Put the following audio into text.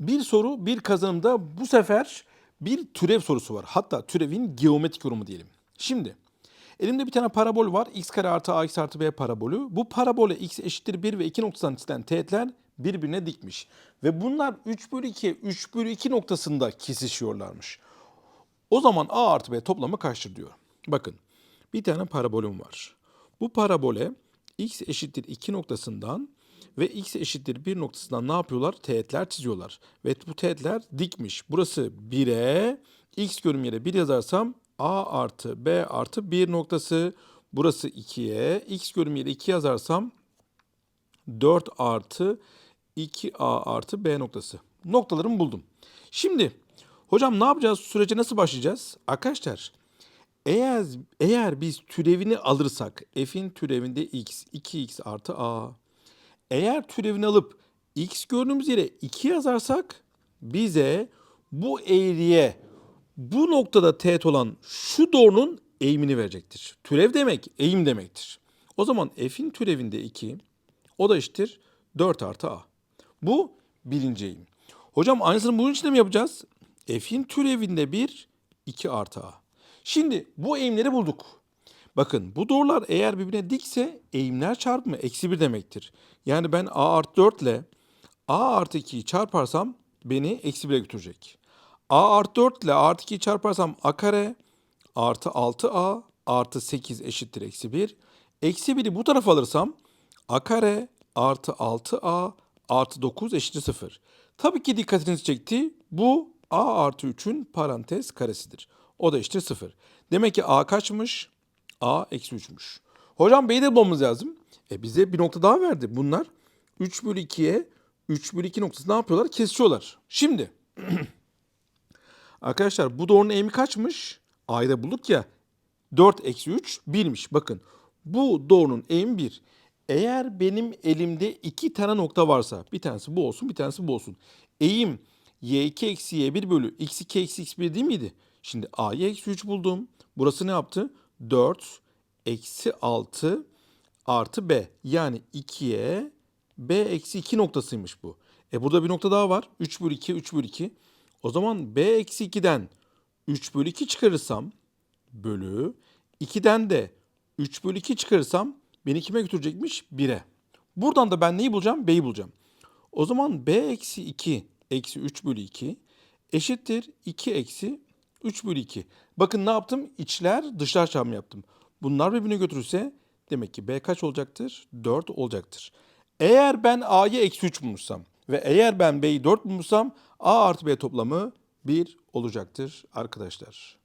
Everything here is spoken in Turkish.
Bir soru bir kazanımda bu sefer bir türev sorusu var. Hatta türevin geometrik yorumu diyelim. Şimdi elimde bir tane parabol var. x kare artı ax artı b parabolü. Bu parabole x eşittir 1 ve 2 noktasından çizilen teğetler birbirine dikmiş. Ve bunlar 3 bölü 2'ye 3 bölü 2 noktasında kesişiyorlarmış. O zaman a artı b toplamı kaçtır diyor. Bakın bir tane parabolüm var. Bu parabole x eşittir 2 noktasından ve x eşittir 1 noktasından ne yapıyorlar? Teğetler çiziyorlar. Ve bu teğetler dikmiş. Burası 1'e x görüm yere 1 yazarsam a artı b artı 1 noktası. Burası 2'ye x görüm yere 2 yazarsam 4 artı 2a artı b noktası. Noktalarımı buldum. Şimdi hocam ne yapacağız? Sürece nasıl başlayacağız? Arkadaşlar eğer eğer biz türevini alırsak f'in türevinde x 2x artı a. Eğer türevini alıp x gördüğümüz yere 2 yazarsak bize bu eğriye bu noktada teğet olan şu doğrunun eğimini verecektir. Türev demek eğim demektir. O zaman f'in türevinde 2 o da eşittir 4 artı a. Bu birinci eğim. Hocam aynısını bunun için de mi yapacağız? F'in türevinde 1, 2 artı a. Şimdi bu eğimleri bulduk. Bakın bu doğrular eğer birbirine dikse eğimler çarpımı eksi 1 demektir. Yani ben a artı 4 ile a artı 2'yi çarparsam beni eksi 1'e götürecek. a artı 4 ile a artı 2'yi çarparsam a kare artı 6a artı 8 eşittir eksi 1. Eksi 1'i bu tarafa alırsam a kare artı 6a artı 9 eşittir 0. Tabii ki dikkatinizi çekti. Bu a artı 3'ün parantez karesidir. O da eşittir 0. Demek ki a kaçmış? A eksi 3'müş. Hocam b'yi de bulmamız lazım. E bize bir nokta daha verdi. Bunlar 3 bölü 2'ye 3 bölü 2 noktası ne yapıyorlar? Kesiyorlar. Şimdi arkadaşlar bu doğrunun eğimi kaçmış? A'yı da bulduk ya. 4 eksi 3 1'miş. Bakın bu doğrunun eğimi 1. Eğer benim elimde iki tane nokta varsa bir tanesi bu olsun bir tanesi bu olsun. Eğim y2 eksi y1 bölü x2 eksi x1 değil miydi? Şimdi a'yı eksi 3 buldum. Burası ne yaptı? 4 eksi 6 artı b. Yani 2'ye b eksi 2 noktasıymış bu. E burada bir nokta daha var. 3 bölü 2, 3 bölü 2. O zaman b eksi 2'den 3 bölü 2 çıkarırsam bölü 2'den de 3 bölü 2 çıkarırsam beni kime götürecekmiş? 1'e. Buradan da ben neyi bulacağım? B'yi bulacağım. O zaman b eksi 2 eksi 3 bölü 2 eşittir 2 eksi 3 bölü 2. Bakın ne yaptım? İçler dışlar çarpımı yaptım. Bunlar birbirine götürürse demek ki b kaç olacaktır? 4 olacaktır. Eğer ben a'yı eksi 3 bulmuşsam ve eğer ben b'yi 4 bulmuşsam a artı b toplamı 1 olacaktır arkadaşlar.